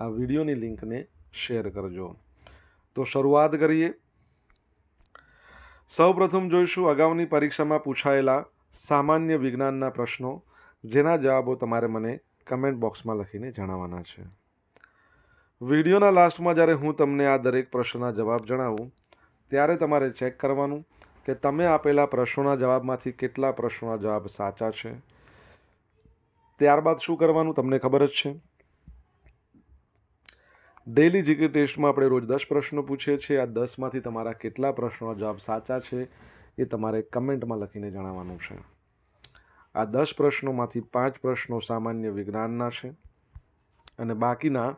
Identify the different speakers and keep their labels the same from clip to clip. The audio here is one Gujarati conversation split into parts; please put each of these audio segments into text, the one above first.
Speaker 1: આ વિડીયોની લિંકને શેર કરજો. તો શરૂઆત કરીએ. સૌપ્રથમ જોઈશું અગાઉની પરીક્ષામાં પૂછાયેલા સામાન્ય વિજ્ઞાનના પ્રશ્નો, જેના જવાબો તમારે મને કમેન્ટ બોક્સમાં લખીને જણાવવાના છે. વિડીયોના લાસ્ટમાં જ્યારે હું તમને આ દરેક પ્રશ્નના જવાબ જણાવું, ત્યારે તમારે ચેક કરવાનું કે તમે આપેલા પ્રશ્નોના જવાબમાંથી કેટલા પ્રશ્નોના જવાબ સાચા છે. ત્યારબાદ શું કરવાનું, તમને ખબર જ છે. ડેલી જીકે ટેસ્ટમાં આપણે રોજ દસ પ્રશ્નો પૂછીએ છીએ. આ દસમાંથી તમારા કેટલા પ્રશ્નો? જવાબ સાચા છે. એ તમારે કમેન્ટમાં લખીને જણાવવાનું છે. આ દસ પ્રશ્નોમાંથી પાંચ પ્રશ્નો સામાન્ય વિજ્ઞાનના છે અને બાકીના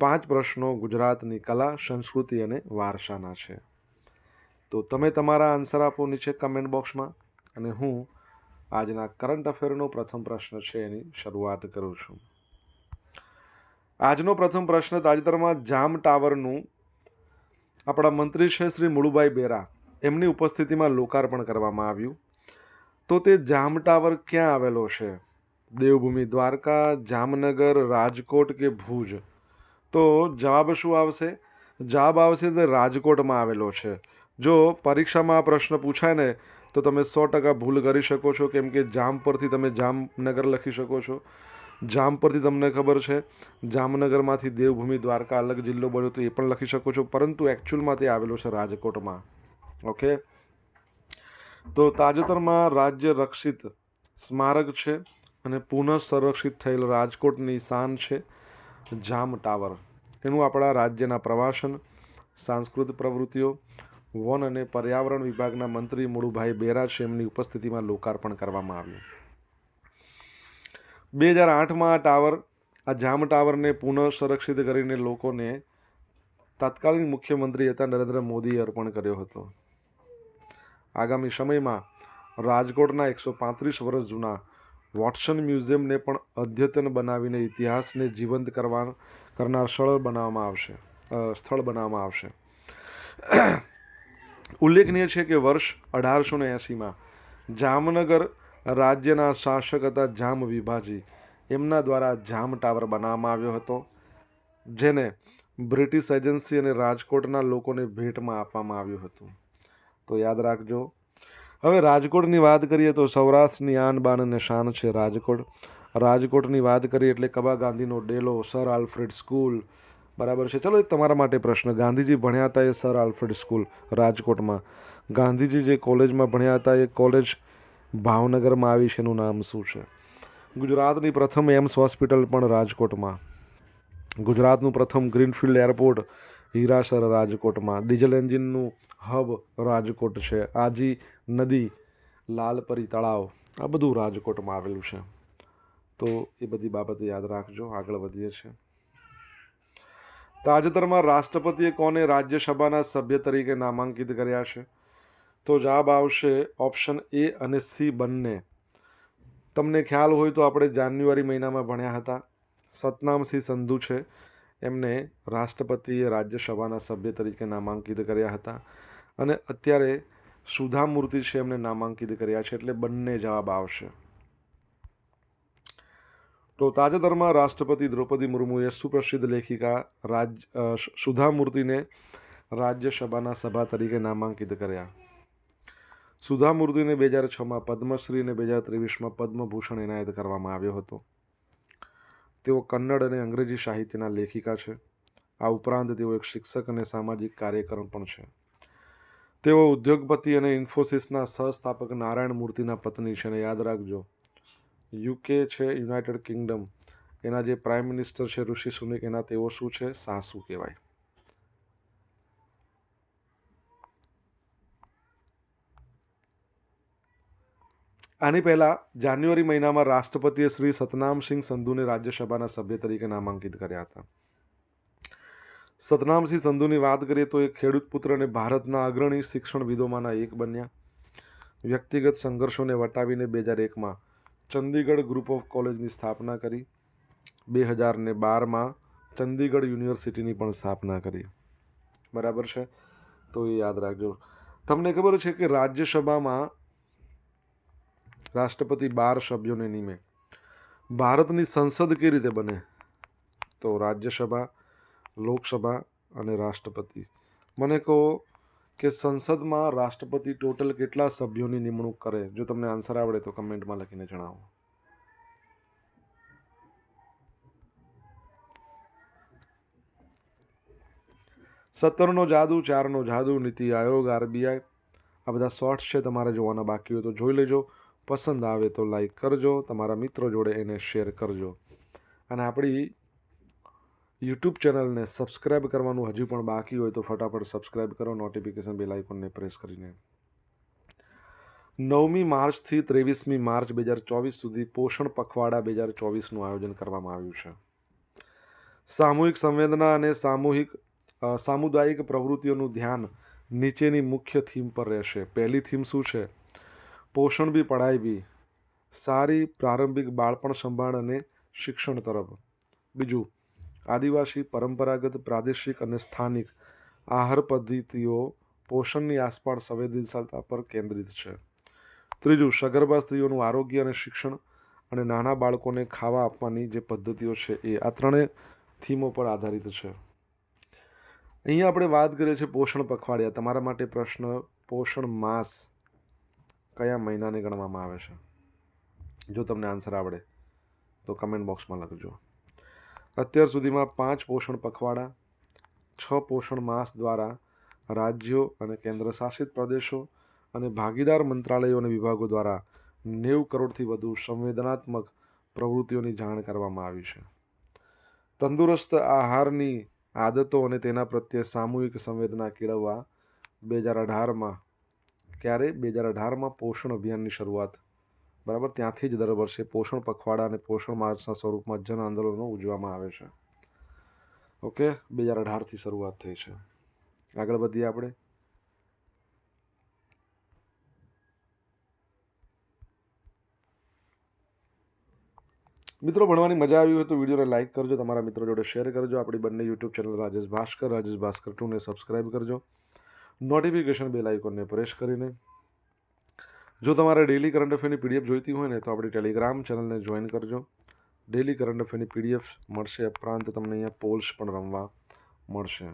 Speaker 1: પાંચ પ્રશ્નો ગુજરાતની કલા, સંસ્કૃતિ અને વારસાના છે. તો તમે તમારા આન્સર આપો નીચે કમેન્ટ બોક્સમાં અને હું આજના કરંટ અફેરનો પ્રથમ પ્રશ્ન છે એની શરૂઆત કરું છું. આજનો પ્રથમ પ્રશ્ન તાજેતરમાં જામ ટાવરનું આપણા મંત્રી છે શ્રી મુળુભાઈ બેરા. એમની ઉપસ્થિતિમાં લોકાર્પણ કરવામાં આવ્યું. તો તે જામ ટાવર ક્યાં આવેલો છે? દેવભૂમિ દ્વારકા, જામનગર, રાજકોટ કે ભુજ? તો જવાબ શું આવશે? જવાબ આવશે તે રાજકોટમાં આવેલો છે. જો પરીક્ષામાં આ પ્રશ્ન પૂછાય ને, તો તમે સો ટકા ભૂલ કરી શકો છો, કેમ કે જામ પરથી તમે જામનગર લખી શકો છો. જામ પરથી તમને ખબર છે, જામનગરમાંથી દેવભૂમિ દ્વારકા અલગ જિલ્લો બન્યો તો એ પણ લખી શકો છો, પરંતુ એકચ્યુઅલમાં તે આવેલો છે રાજકોટમાં. ઓકે તો તાજેતરમાં રાજ્ય રક્ષિત સ્મારક છે અને પુનઃ સંરક્ષિત થયેલ રાજકોટની શાન છે જામ ટાવર. એનું આપણા રાજ્યના પ્રવાસન, સાંસ્કૃતિક પ્રવૃત્તિઓ, વન અને પર્યાવરણ વિભાગના મંત્રી મુળુભાઈ બેરા છે, એમની ઉપસ્થિતિમાં લોકાર્પણ કરવામાં આવ્યું. બે હજાર આઠમાં આ ટાવર, આ જામ ટાવરને પુનઃ સંરક્ષિત કરીને લોકોને તાત્કાલિક મુખ્યમંત્રી હતા નરેન્દ્ર મોદીએ અર્પણ કર્યો હતો. આગામી સમયમાં રાજકોટના એકસો પાંત્રીસ વર્ષ જૂના વોટસન મ્યુઝિયમને પણ અદ્યતન બનાવીને ઇતિહાસને જીવંત કરવા, કરનાર સ્થળ બનાવવામાં આવશે સ્થળ બનાવવામાં આવશે. ઉલ્લેખનીય છે કે વર્ષ અઢારસો ને એંસીમાં જામનગર રાજ્યના શાસક હતા જામ વિભાજી. એમના દ્વારા જામ ટાવર બનાવવામાં આવ્યો હતો, જેને બ્રિટિશ એજન્સી અને રાજકોટના લોકોને ભેટમાં આપવામાં આવ્યું હતું. તો યાદ રાખજો. હવે રાજકોટની વાત કરીએ તો સૌરાષ્ટ્રની આન બાન અને શાન છે રાજકોટ. રાજકોટની વાત કરીએ એટલે કબા ગાંધીનો ડેલો, સર આલ્ફ્રેડ સ્કૂલ. બરાબર છે. ચલો એક તમારા માટે પ્રશ્ન. ગાંધીજી ભણ્યા હતા એ સર આલ્ફ્રેડ સ્કૂલ રાજકોટમાં. ગાંધીજી જે કોલેજમાં ભણ્યા હતા એ કોલેજ ભાવનગરમાં આવી છે એનું નામ શું છે? ગુજરાતની પ્રથમ એમ્સ હોસ્પિટલ પણ રાજકોટમાં. ગુજરાતનું પ્રથમ ગ્રીનફિલ્ડ એરપોર્ટ હીરાસર રાજકોટમાં. ડીઝલ એન્જિનનું હબ રાજકોટ છે. આજી નદી, લાલપરી તળાવ, આ બધું રાજકોટમાં આવેલું છે. તો એ બધી બાબતે યાદ રાખજો. આગળ વધીએ છીએ. તાજેતરમાં રાષ્ટ્રપતિએ કોને રાજ્યસભાના સભ્ય તરીકે નામાંકિત કર્યા છે? તો જવાબ આવશે ઓપ્શન એ અને સી બંને. તમને ખ્યાલ હોય તો આપણે જાન્યુઆરી મહિનામાં ભણ્યા હતા. સતનામસિંહ સંધુ છે. એમને રાષ્ટ્રપતિએ રાજ્યસભાના સભ્ય તરીકે નામાંકિત કર્યા હતા. અને અત્યારે સુધા મૂર્તિ છે એમને નામાંકિત કર્યા છે એટલે બંને જવાબ આવશે. તો તાજેતરમાં રાષ્ટ્રપતિ દ્રૌપદી મુર્મુએ સુપ્રસિદ્ધ લેખિકા રાજ સુધા મૂર્તિને રાજ્યસભાના સભા તરીકે નામાંકિત કર્યા. સુધા મૂર્તિને બે હજાર છમાં પદ્મશ્રી અને બે હજાર ત્રેવીસમાં પદ્મભૂષણ એનાયત કરવામાં આવ્યો હતો. તેઓ કન્નડ અને અંગ્રેજી સાહિત્યના લેખિકા છે. આ ઉપરાંત તેઓ એક શિક્ષક અને સામાજિક કાર્યકર પણ છે. તેઓ ઉદ્યોગપતિ અને ઇન્ફોસિસના સહસ્થાપક નારાયણ મૂર્તિના પત્ની છે અને યાદ રાખજો યુકે છે યુનાઇટેડ કિંગડમ. એના જે પ્રાઇમ મિનિસ્ટર છે ઋષિ સુનિક, એના તેઓ શું છે? સાસુ કહેવાય. આની પહેલાં જાન્યુઆરી મહિનામાં રાષ્ટ્રપતિએ શ્રી સતનામસિંહ સંધુને રાજ્યસભાના સભ્ય તરીકે નામાંકિત કર્યા હતા. સતનામસિંહ સંધુની વાત કરીએ તો એ ખેડૂત પુત્ર અને ભારતના અગ્રણી શિક્ષણવિદોમાંના એક બન્યા. વ્યક્તિગત સંઘર્ષોને વટાવીને બે હજાર એકમાં ચંદીગઢ ગ્રુપ ઓફ કોલેજની સ્થાપના કરી. બે હજાર ને બારમાં ચંદીગઢ યુનિવર્સિટીની પણ સ્થાપના કરી. બરાબર છે? તો એ યાદ રાખજો. તમને ખબર છે કે રાજ્યસભામાં રાષ્ટ્રપતિ બાર સભ્યોને નિમે. ભારતની સંસદ કઈ રીતે બને? તો રાજ્યસભા, લોકસભા અને રાષ્ટ્રપતિ. મને કહો કે સંસદમાં રાષ્ટ્રપતિ ટોટલ કેટલા સભ્યોની નિમણૂક કરે? જો તમને આન્સર આવડે તો કમેન્ટમાં લખીને જણાવો. સત્તરનો જાદુ, ચારનો જાદુ, નીતિ આયોગ, આરબીઆઈ. આ બધા શોર્ટ્સ છે, તમારે જોવાના બાકી હોય તો જોઈ લેજો. પસંદ આવે તો લાઈક કરજો, તમારા મિત્રો જોડે એને શેર કરજો. અને આપણી યુટ્યુબ ચેનલને સબસ્ક્રાઇબ કરવાનું હજુ પણ બાકી હોય તો ફટાફટ સબસ્ક્રાઇબ કરો નોટિફિકેશન બેલ આઇકોનને પ્રેસ કરીને. નવમી માર્ચથી ત્રેવીસમી માર્ચ બે હજાર ચોવીસ સુધી પોષણ પખવાડા બે હજાર ચોવીસનું આયોજન કરવામાં આવ્યું છે. સામૂહિક સંવેદના અને સામૂહિક સામુદાયિક પ્રવૃત્તિઓનું ધ્યાન નીચેની મુખ્ય થીમ પર રહેશે. પહેલી થીમ શું છે? પોષણ બી પઢાઈ બી. સારી પ્રારંભિક બાળપણ સંભાળ અને શિક્ષણ તરફ. બીજું, આદિવાસી પરંપરાગત, પ્રાદેશિક અને સ્થાનિક આહાર પદ્ધતિઓ પોષણની આસપાસ સંવેદનશીલતા પર કેન્દ્રિત છે. ત્રીજું, સગર્ભા સ્ત્રીઓનું આરોગ્ય અને શિક્ષણ અને નાના બાળકોને ખાવા આપવાની જે પદ્ધતિઓ છે એ આ ત્રણેય થીમો પર આધારિત છે. અહીંયા આપણે વાત કરીએ છીએ પોષણ પખવાડિયા. તમારા માટે પ્રશ્ન, પોષણ માસ. કયા મહિનાને ગણવામાં આવે છે? જો તમને આન્સર આવડે, તો કમેન્ટ બોક્સમાં લખજો. અત્યાર સુધીમાં પાંચ પોષણ પખવાડા, છ પોષણ માસ દ્વારા રાજ્યો અને કેન્દ્ર શાસિત પ્રદેશો અને ભાગીદાર મંત્રાલયો અને વિભાગો દ્વારા નેવું કરોડથી વધુ સંવેદનાત્મક પ્રવૃત્તિઓની જાણ કરવામાં આવી છે. તંદુરસ્ત આહારની આદતો અને તેના પ્રત્યે સામૂહિક સંવેદના કેળવવા બે હજાર અઢારમાં ક્યારે બે હજાર અઢારમાં પોષણ અભિયાનની શરૂઆત. બરાબર? ત્યાંથી જ દર વર્ષે પોષણ પખવાડા અને પોષણ માર્ચના સ્વરૂપમાં જન આંદોલનો ઉજવવામાં આવે છે. ઓકે? બે હજાર અઢારથી શરૂઆત થઈ છે. આગળ વધીએ આપણે. મિત્રો, ભણવાની મજા આવી હોય તો વિડીયોને લાઇક કરજો, તમારા મિત્રો જોડે શેર કરજો. આપણી બંને યુટ્યુબ ચેનલ રાજેશ ભાસ્કર રાજેશ ભાસ્કર ટુને સબસ્ક્રાઈબ કરજો. નોટિફિકેશન બેલ આઇકોનને પ્રેસ કરીને જો તમારે ડેલી કરંટ અફેરની પીડીએફ જોઈતી હોય ને તો આપણી ટેલિગ્રામ ચેનલને જોઈન કરજો. ડેલી કરંટ અફેરની પીડીએફ મળશે ઉપરાંત તમને અહીંયા પોલ્સ પણ રમવા મળશે.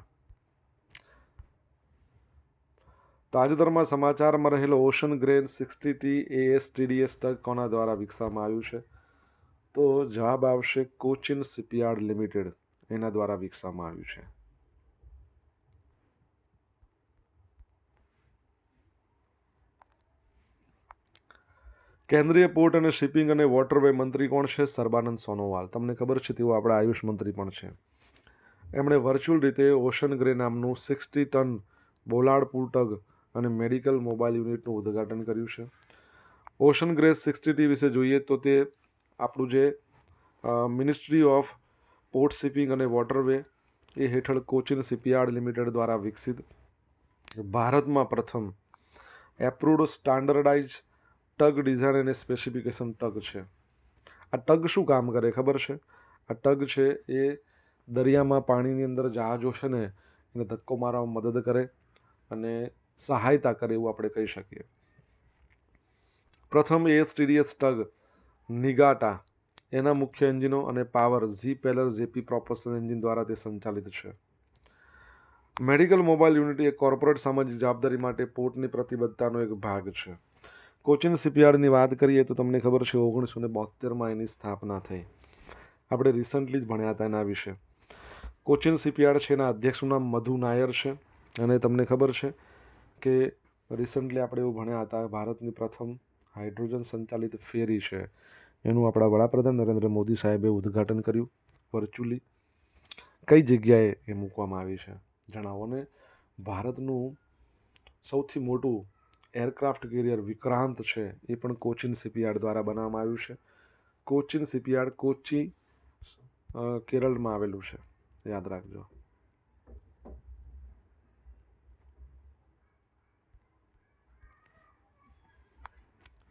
Speaker 1: તાજેતરમાં સમાચારમાં રહેલો ઓશન ગ્રેન સિક્સટી ટી એએસટીડીએસ ટગ કોના દ્વારા વિકસાવવામાં આવ્યું છે? તો જવાબ આવશે કોચિન શિપયાર્ડ લિમિટેડ એના દ્વારા વિકસાવવામાં આવ્યું છે. કેન્દ્રીય પોર્ટ અને શિપિંગ અને વોટરવે મંત્રી કોણ છે? સર્બાનંદ સોનોવાલ. તમને ખબર છે તેઓ આપણા આયુષ મંત્રી પણ છે. એમણે વર્ચ્યુઅલ રીતે ઓશન ગ્રે નામનું sixty ton bollard pull tug અને મેડિકલ મોબાઈલ યુનિટનું ઉદ્ઘાટન કર્યું છે. ઓશન ગ્રે સિક્સટી વિશે જોઈએ તો તે આપણું જે મિનિસ્ટ્રી ઓફ પોર્ટ શિપિંગ અને વોટરવે એ હેઠળ કોચિન શિપયાર્ડ લિમિટેડ દ્વારા વિકસિત ભારતમાં પ્રથમ એપ્રુવડ સ્ટાન્ડર્ડાઇઝ ટગ ડિઝાઇન અને સ્પેસિફિકેશન ટગ છે. આ ટગ શું કામ કરે ખબર છે? આ ટગ છે એ દરિયામાં પાણીની અંદર જહાજો છે ને, એને ધક્કો મારવામાં મદદ કરે અને સહાયતા કરે એવું આપણે કહી શકીએ. પ્રથમ એએસટીડીએસ ટગ, નિગાટા. એના મુખ્ય એન્જિનો અને power Z peller JP propulsion engine દ્વારા તે સંચાલિત છે. મેડિકલ મોબાઈલ યુનિટ એ કોર્પોરેટ સામાજિક જવાબદારી માટે પોર્ટની પ્રતિબદ્ધતાનો એક ભાગ છે. કોચિન શિપયાર્ડની વાત કરીએ તો તમને ખબર છે ઓગણીસો ને બોતેરમાં એની સ્થાપના થઈ. આપણે રિસન્ટલી જ ભણ્યા હતા એના વિશે. કોચિન શિપયાર્ડ છે એના અધ્યક્ષનું નામ મધુ નાયર છે. અને તમને ખબર છે કે રિસન્ટલી આપણે એવું ભણ્યા હતા, ભારતની પ્રથમ હાઇડ્રોજન સંચાલિત ફેરી છે. એનું આપણા વડાપ્રધાન નરેન્દ્ર મોદી સાહેબે ઉદ્ઘાટન કર્યું વર્ચ્યુઅલી કઈ જગ્યાએ એ મૂકવામાં આવી છે? જણાવો ને. ભારતનું સૌથી મોટું એરક્રાફ્ટ કેરિયર વિક્રાંત છે, એ પણ કોચિન શિપયાર્ડ દ્વારા બનાવવામાં આવ્યું છે. કોચિન શિપયાર્ડ કોચી કેરળમાં આવેલું છે. યાદ રાખજો.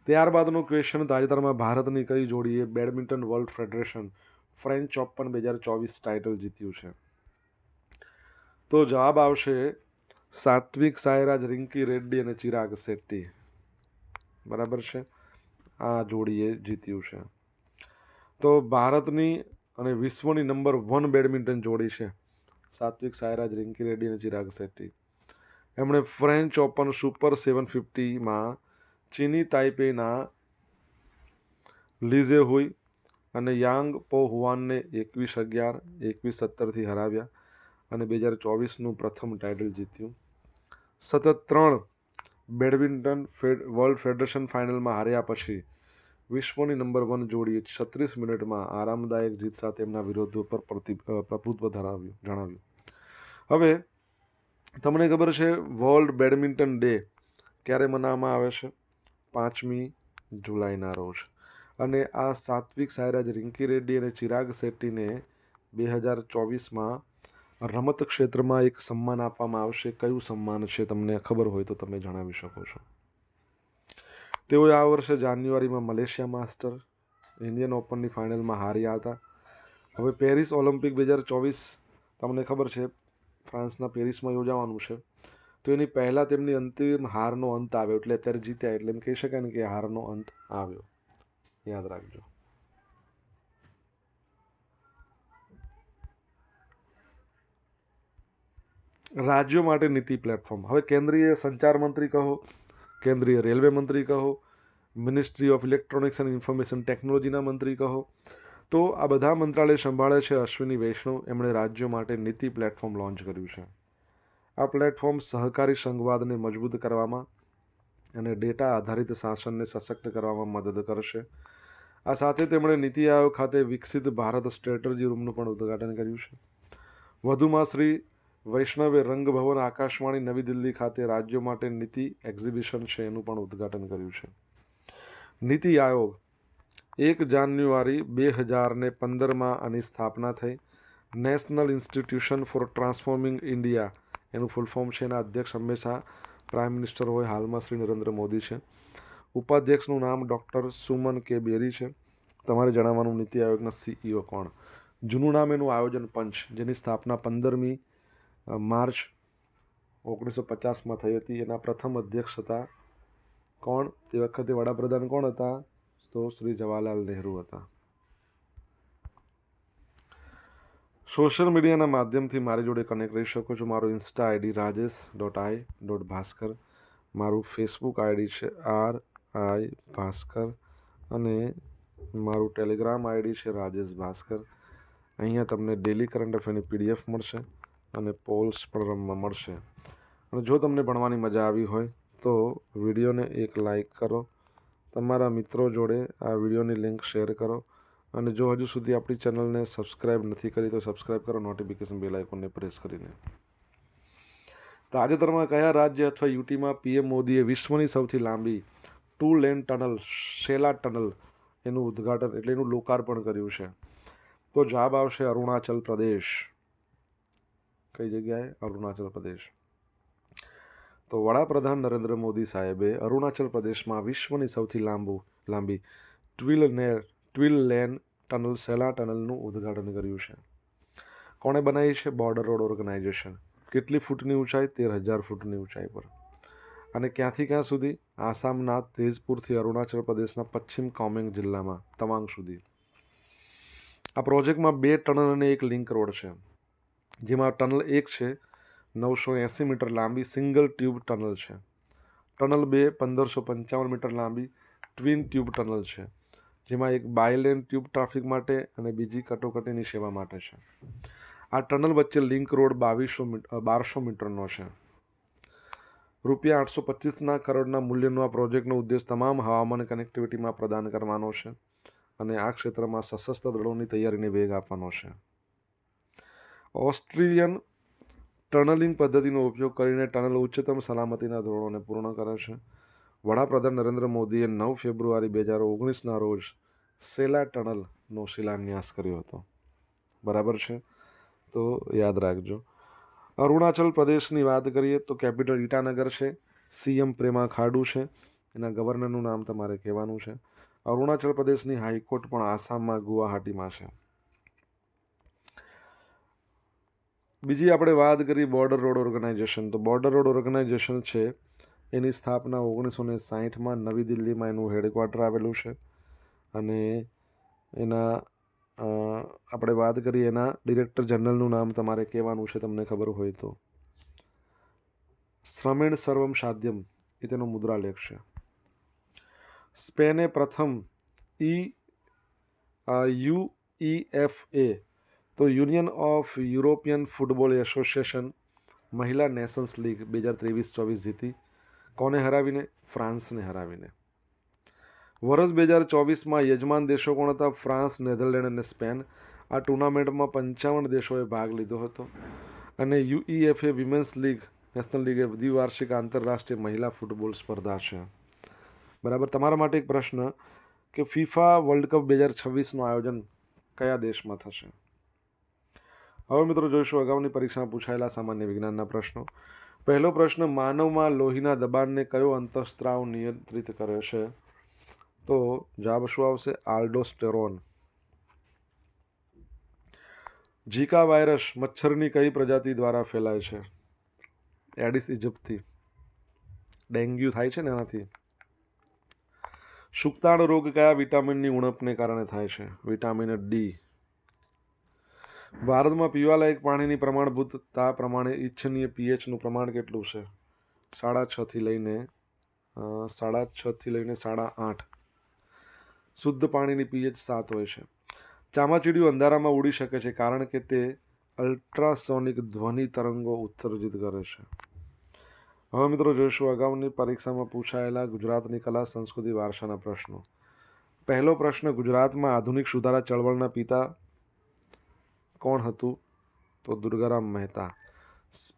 Speaker 1: ત્યારબાદનો ક્વેશ્ચન, તાજેતરમાં ભારતની કઈ જોડીએ badminton world federation French Open બે હજાર ચોવીસ ટાઇટલ જીત્યું છે? તો જવાબ આવશે સાત્વિક સાયરાજ, રિંકી રેડ્ડી અને ચિરાગ શેટ્ટી. બરાબર છે? આ જોડીએ જીત્યું છે. તો ભારતની અને વિશ્વની નંબર વન બેડમિન્ટન જોડી છે. સાત્વિક સાયરાજ, રિંકી રેડ્ડી અને ચિરાગ શેટ્ટી. એમણે ફ્રેન્ચ ઓપન સુપર સેવન ફિફ્ટીમાં ચીની તાઇપેના લીઝે હુઈ અને યાંગ પો હુઆનને એકવીસ અગિયાર, એકવીસ સત્તરથી હરાવ્યા અને બે હજાર ચોવીસનું પ્રથમ ટાઇટલ જીત્યું. સતત ત્રણ બેડમિન્ટન ફેડ, વર્લ્ડ ફેડરેશન ફાઇનલમાં હાર્યા પછી વિશ્વની નંબર વન જોડીએ છત્રીસ મિનિટમાં આરામદાયક જીત સાથે એમના વિરોધ ઉપર પ્રતિ પ્રભુત્વ ધરાવ્યું, જણાવ્યું. હવે તમને ખબર છે વર્લ્ડ બેડમિન્ટન ડે ક્યારે મનાવવામાં આવે છે? પાંચમી જુલાઈના રોજ. અને આ સાત્વિક સાયરાજ રિંકી રેડ્ડી અને ચિરાગ શેટ્ટીને બે હજાર ચોવીસમાં રમત ક્ષેત્રમાં એક સન્માન આપવામાં આવશે. કયું સન્માન છે તમને ખબર હોય તો તમે જણાવી શકો છો. તેઓએ આ વર્ષે જાન્યુઆરીમાં મલેશિયા માસ્ટર ઇન્ડિયન ઓપનની ફાઇનલમાં હાર્યા હતા. હવે પેરિસ ઓલિમ્પિક બે હજાર ચોવીસ તમને ખબર છે, ફ્રાન્સના પેરિસમાં યોજાવાનું છે. તો એની પહેલાં તેમની અંતિમ હારનો અંત આવ્યો, એટલે અત્યારે જીત્યા, એટલે એમ કહી શકાય ને કે હારનો અંત આવ્યો. યાદ રાખજો. રાજ્યો માટે નીતિ પ્લેટફોર્મ. હવે કેન્દ્રીય સંચાર મંત્રી કહો, કેન્દ્રીય રેલવે મંત્રી કહો ministry of electronics and information ટેકનોલોજીના મંત્રી કહો, તો આ બધા મંત્રાલય સંભાળે છે અશ્વિની વૈષ્ણવ. એમણે રાજ્યો માટે નીતિ પ્લેટફોર્મ લોન્ચ કર્યું છે. આ પ્લેટફોર્મ સહકારી સંઘવાદને મજબૂત કરવામાં અને ડેટા આધારિત શાસનને સશક્ત કરવામાં મદદ કરશે. આ સાથે તેમણે નીતિ આયોગ ખાતે વિકસિત ભારત સ્ટ્રેટર્જી રૂમનું પણ ઉદ્ઘાટન કર્યું છે. વધુમાં શ્રી વૈષ્ણવે રંગભવન આકાશવાણી નવી દિલ્હી ખાતે રાજ્યો માટે નીતિ એક્ઝિબિશન છે એનું પણ ઉદ્ઘાટન કર્યું છે. નીતિ આયોગ. એક જાન્યુઆરી બે હજારને પંદરમાં આની સ્થાપના થઈ. National institution for transforming India એનું ફૂલ ફોર્મ છે. એના અધ્યક્ષ હંમેશા પ્રાઇમ મિનિસ્ટર હોય, હાલમાં શ્રી નરેન્દ્ર મોદી છે. ઉપાધ્યક્ષનું નામ ડૉક્ટર સુમન કે બેરી છે. તમારે જણાવવાનું નીતિ આયોગના સીઈઓ કોણ? જૂનું નામ એનું આયોજન પંચ, જેની સ્થાપના પંદરમી માર્ચ ઓગણીસો પચાસમાં થઈ હતી. એના પ્રથમ અધ્યક્ષ હતા કોણ? તે વખતે વડાપ્રધાન કોણ હતા? તો શ્રી જવાહરલાલ નહેરુ હતા. સોશિયલ મીડિયાના માધ્યમથી મારી જોડે કનેક્ટ રહી શકો છો. મારું Insta ID Rajesh dot I dot Bhaskar મારું ફેસબુક આઈડી છે આર આઈ ભાસ્કર અને મારું ટેલિગ્રામ આઈડી છે રાજેશ ભાસ્કર. અહીંયા તમને ડેલી કરંટ અફેરની પીડીએફ મળશે. અને પોલ્સ પણ રમવા મળશે. અને જો તમને ભણવાની મજા આવી હોય, તો વિડીયોને એક લાઈક કરો. તમારા મિત્રો જોડે આ વિડીયોની લિંક શેર કરો. અને જો હજુ સુધી આપણી ચેનલને સબસ્ક્રાઈબ નથી કરી, તો સબસ્ક્રાઈબ કરો, નોટિફિકેશન બેલ આઇકોનને પ્રેસ કરીને. તાજેતરમાં કયા રાજ્ય અથવા યુટીમાં પીએમ મોદીએ વિશ્વની સૌથી લાંબી two lane tunnel Sela tunnel એનું ઉદ્ઘાટન એટલે એનું લોકાર્પણ કર્યું છે? તો જવાબ આવશે અરુણાચલ પ્રદેશ. કઈ જગ્યાએ? અરુણાચલ પ્રદેશ. તો વડાપ્રધાન નરેન્દ્ર મોદી સાહેબે અરુણાચલ પ્રદેશમાં વિશ્વની સૌથી લાંબુ, લાંબી ટ્વિલ નેર ટ્વિલ લેન ટનલ, સેલા ટનલનું ઉદ્ઘાટન કર્યું છે. કોણે બનાવી છે? Border road organisation. કેટલી ફૂટની ઊંચાઈ? તેર હજાર ફૂટની ઊંચાઈ પર. અને ક્યાંથી ક્યાં સુધી? આસામના તેજપુરથી અરુણાચલ પ્રદેશના પશ્ચિમ કોમેંગ જિલ્લામાં તવાંગ સુધી. આ પ્રોજેક્ટમાં બે ટનલ અને એક લિંક રોડ છે. જેમાં ટનલ એક છે, નવસો એંસી મીટર લાંબી, સિંગલ ટ્યુબ ટનલ છે. ટનલ બે પંદરસો પંચાવન મીટર લાંબી, ટ્વિન ટ્યુબ ટનલ છે, જેમાં એક બાયલેન ટ્યુબ ટ્રાફિક માટે અને બીજી કટોકટીની સેવા માટે છે. આ ટનલ વચ્ચે લિંક રોડ બાવીસો બારસો મીટરનો છે. રૂપિયા આઠસો પચીસના કરોડના મૂલ્યનો આ પ્રોજેક્ટનો ઉદ્દેશ તમામ હવામાન કનેક્ટિવિટીમાં પ્રદાન કરવાનો છે અને આ ક્ષેત્રમાં સશસ્ત્ર દળોની તૈયારીને વેગ આપવાનો છે. ઓસ્ટ્રેલિયન ટનલિંગ પદ્ધતિનો ઉપયોગ કરીને ટનલ ઉચ્ચતમ સલામતીના ધોરણોને પૂર્ણ કરે છે. વડાપ્રધાન નરેન્દ્ર મોદીએ નવ ફેબ્રુઆરી બે હજાર ઓગણીસના રોજ સેલા ટનલનો શિલાન્યાસ કર્યો હતો. બરાબર છે? તો યાદ રાખજો. અરુણાચલ પ્રદેશની વાત કરીએ તો કેપિટલ ઈટાનગર છે. સીએમ પ્રેમા ખાડુ છે. એના ગવર્નરનું નામ તમારે કહેવાનું છે. અરુણાચલ પ્રદેશની હાઈકોર્ટ પણ આસામમાં ગુવાહાટીમાં છે. બીજી આપણે વાત કરી બોર્ડર રોડ ઓર્ગેનાઇઝેશન તો બોર્ડર રોડ ઓર્ગેનાઇઝેશન છે, એની સ્થાપના ઓગણીસો ને સાહીઠમાં નવી દિલ્હીમાં એનું હેડક્વાર્ટર આવેલું છે. અને એના આપણે વાત કરીએ એના ડિરેક્ટર જનરલનું નામ તમારે કહેવાનું છે તમને ખબર હોય તો. શ્રમેણ સર્વમ સાધ્યમ એ તેનો મુદ્રાલેખ છે. સ્પેને પ્રથમ ઈ યુ, ઈ, એફ, એ તો union of European football association મહિલા નેશન્સ લીગ બે હજાર ત્રેવીસ ચોવીસ જીતી. કોને હરાવીને? ફ્રાન્સને હરાવીને. વર્ષ બે હજાર ચોવીસમાં યજમાન દેશો કોણ હતા? ફ્રાન્સ, નેધરલેન્ડ અને સ્પેન. આ ટુર્નામેન્ટમાં પંચાવન દેશોએ ભાગ લીધો હતો. અને UEFA women's league, national league એ દ્વિવાર્ષિક આંતરરાષ્ટ્રીય મહિલા ફૂટબોલ સ્પર્ધા છે. બરાબર? તમારા માટે એક પ્રશ્ન કે ફિફા વર્લ્ડ કપ બે હજાર છવ્વીસનું આયોજન કયા દેશમાં થશે? હવે મિત્રો જોઈશું અગાઉની પરીક્ષામાં પૂછાયેલા સામાન્ય વિજ્ઞાનના પ્રશ્નો. પહેલો પ્રશ્ન, માનવમાં લોહીના દબાણને કયો અંતઃસ્ત્રાવ નિયંત્રિત કરે છે? તો જવાબ શું આવશે? આલ્ડોસ્ટેરોન. ઝીકા વાયરસ મચ્છરની કઈ પ્રજાતિ દ્વારા ફેલાય છે? એડિસ ઇજિપ્તથી ડેન્ગ્યુ થાય છે ને એનાથી? સુક્તાણ રોગ કયા વિટામિનની ઉણપને કારણે થાય છે? Vitamin D. ભારતમાં પીવાલાયક પાણીની પ્રમાણભૂતતા પ્રમાણે ઈચ્છનીય પીએચનું પ્રમાણ કેટલું છે? સાડા છથી લઈને સાડા છથી લઈને સાડા આઠ. શુદ્ધ પાણીની પીએચ સાત હોય છે. ચામાચીડિયું અંધારામાં ઉડી શકે છે કારણ કે તે અલ્ટ્રાસોનિક ધ્વનિ તરંગો ઉત્સર્જિત કરે છે. હવે મિત્રો જોઈશું અગાઉની પરીક્ષામાં પૂછાયેલા ગુજરાતની કલા, સંસ્કૃતિ, વારસાના પ્રશ્નો. પહેલો પ્રશ્ન, ગુજરાતમાં આધુનિક સુધારા ચળવળના પિતા કોણ હતું? તો દુર્ગારામ મહેતા.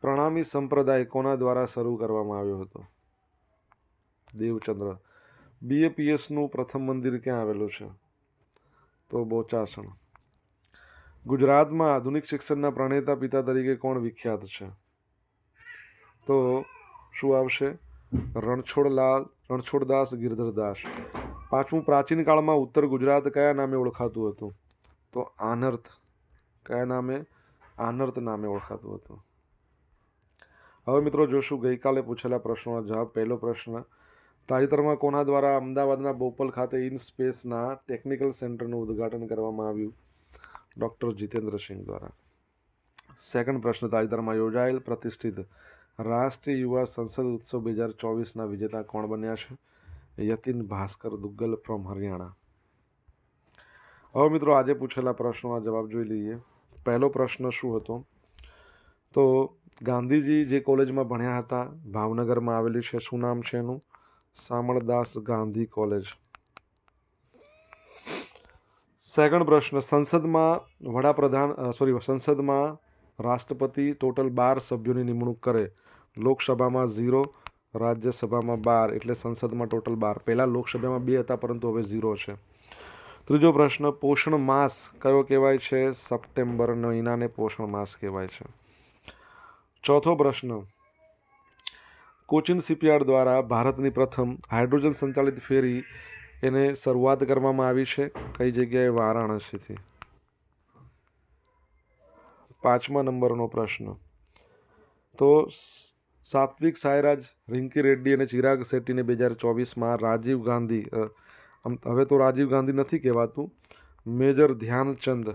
Speaker 1: પ્રણામી સંપ્રદાય કોના દ્વારા શરૂ કરવામાં આવ્યો હતો? દેવચંદ્ર. બીએપીએસનું પ્રથમ મંદિર ક્યાં આવેલું છે? તો બોચાસણ. ગુજરાતમાં આધુનિક શિક્ષણના પ્રણેતા પિતા તરીકે કોણ વિખ્યાત છે? તો શું આવશે? રણછોડલાલ, રણછોડદાસ, ગિરધરદાસ. પાંચમું પ્રાચીન કાળમાં ઉત્તર ગુજરાત કયા નામે ઓળખાતું હતું? તો આનર્થ. કયા નામે? આનર્ત નામે ઓળખાતું હતું. હવે મિત્રો જોશું, ગઈકાલે પૂછેલા પ્રશ્નોના જવાબ. પહેલો પ્રશ્ન, તાજેતરમાં કોના દ્વારા અમદાવાદના બોપલ ખાતે ઇન સ્પેસના ટેકનિકલ સેન્ટરનું ઉદ્ઘાટન કરવામાં આવ્યું? ડૉક્ટર જીતેન્દ્રસિંહ દ્વારા. સેકન્ડ પ્રશ્ન, તાજેતરમાં યોજાયેલ પ્રતિષ્ઠિત રાષ્ટ્રીય યુવા સંસદ ઉત્સવ બે હજાર ચોવીસના વિજેતા કોણ બન્યા છે? યતિન ભાસ્કર દુગ્ગલ ફ્રોમ હરિયાણા. હવે મિત્રો આજે પૂછેલા પ્રશ્નોના જવાબ જોઈ લઈએ. પહેલો પ્રશ્ન શું હતો? તો ગાંધીજી જે કોલેજમાં ભણ્યા હતા, ભાવનગરમાં આવેલી છે. શું નામ છે એનું? શામળદાસ ગાંધી કોલેજ. સેકન્ડ પ્રશ્ન, સંસદમાં વડાપ્રધાન સોરી સંસદમાં રાષ્ટ્રપતિ ટોટલ બાર સભ્યોની નિમણૂક કરે. લોકસભામાં ઝીરો, રાજ્યસભામાં બાર, એટલે સંસદમાં ટોટલ બાર. પહેલાં લોકસભામાં બે હતા, પરંતુ હવે ઝીરો છે. ત્રીજો પ્રશ્ન, પોષણ માસ કયો કહેવાય છે? સપ્ટેમ્બર મહિનાને પોષણ માસ કહેવાય છે. ચોથો પ્રશ્ન, કોચિન શિપયાર્ડ દ્વારા ભારતની પ્રથમ હાઇડ્રોજન સંચાલિત ફેરી એને શરૂઆત કરવામાં આવી છે. કઈ જગ્યાએ? વારાણસીથી. પાંચમા નંબરનો પ્રશ્ન, તો સાત્વિક સાયરાજ રિંકી રેડ્ડી અને ચિરાગ શેટ્ટીને બે હજાર ચોવીસમાં રાજીવ ગાંધી આમ હવે તો રાજીવ ગાંધી નથી કહેવાતું. મેજર ધ્યાનચંદ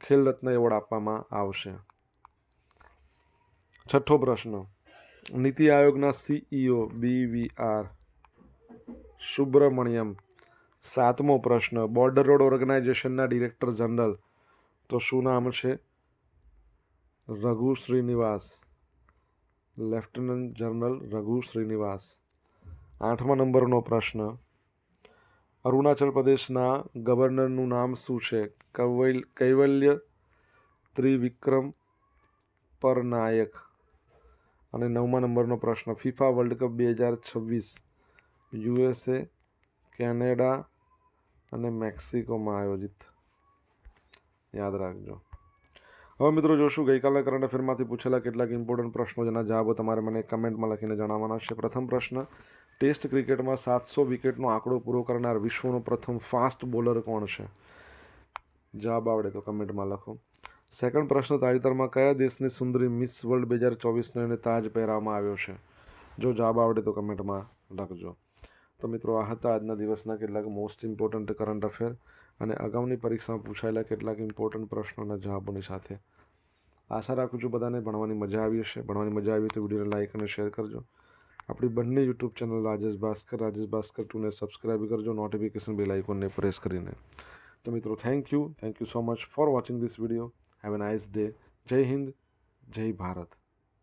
Speaker 1: ખેલ રત્ન એવોર્ડ આપવામાં આવશે. છઠ્ઠો પ્રશ્ન. નીતિ આયોગના CEO B V R Subrahmanyam. સાતમો પ્રશ્ન. બોર્ડર રોડ ઓર્ગેનાઇઝેશનના ડિરેક્ટર જનરલ. તો શું નામ છે? Raghu Srinivasa. Lieutenant general Raghu Srinivas. આઠમા નંબરનો પ્રશ્ન. અરુણાચલ પ્રદેશના ગવર્નરનું નામ શું છે? કવૈલ, કૈવલ્ય ત્રિવિક્રમ પરનાયક. અને નવમા નંબરનો પ્રશ્ન, ફિફા વર્લ્ડ કપ બે હજાર છવ્વીસ, યુએસએ, કેનેડા અને મેક્સિકોમાં આયોજિત. યાદ રાખજો. હવે મિત્રો જોશું ગઈકાલના કરંટ અફેરમાંથી પૂછેલા કેટલાક ઇમ્પોર્ટન્ટ પ્રશ્નો, જેના જવાબો તમારે મને કમેન્ટમાં લખીને જણાવવાના છે. પ્રથમ પ્રશ્ન ટેસ્ટ ક્રિકેટમાં સાતસો વિકેટનો આંકડો પૂરો કરનાર વિશ્વનો પ્રથમ ફાસ્ટ બોલર કોણ છે? જવાબ આવડે તો કમેન્ટમાં લખો. સેકન્ડ પ્રશ્ન, તાજેતરમાં કયા દેશની સુંદરી મિસ વર્લ્ડ બે હજાર ચોવીસને એને તાજ પહેરાવવામાં આવ્યો છે? જો જવાબ આવડે તો કમેન્ટમાં લખજો. તો મિત્રો, આ હતા આજના દિવસના કેટલાક મોસ્ટ ઇમ્પોર્ટન્ટ કરંટ અફેર અને અગાઉની પરીક્ષામાં પૂછાયેલા કેટલાક ઇમ્પોર્ટન્ટ પ્રશ્નોના જવાબોની સાથે. આશા રાખું છું બધાને ભણવાની મજા આવી હશે. ભણવાની મજા આવી તો વિડીયોને લાઇક અને શેર કરજો. આપણી બંને યુટ્યુબ ચેનલ રાજેશ ભાસ્કર રાજેશ ભાસ્કર ટુને સબસ્ક્રાઈબ કરજો નોટિફિકેશન બેલ આઇકોનને પ્રેસ કરીને. તો મિત્રો thank you thank you so much for watching this video have a nice day Jai Hind Jai Bharat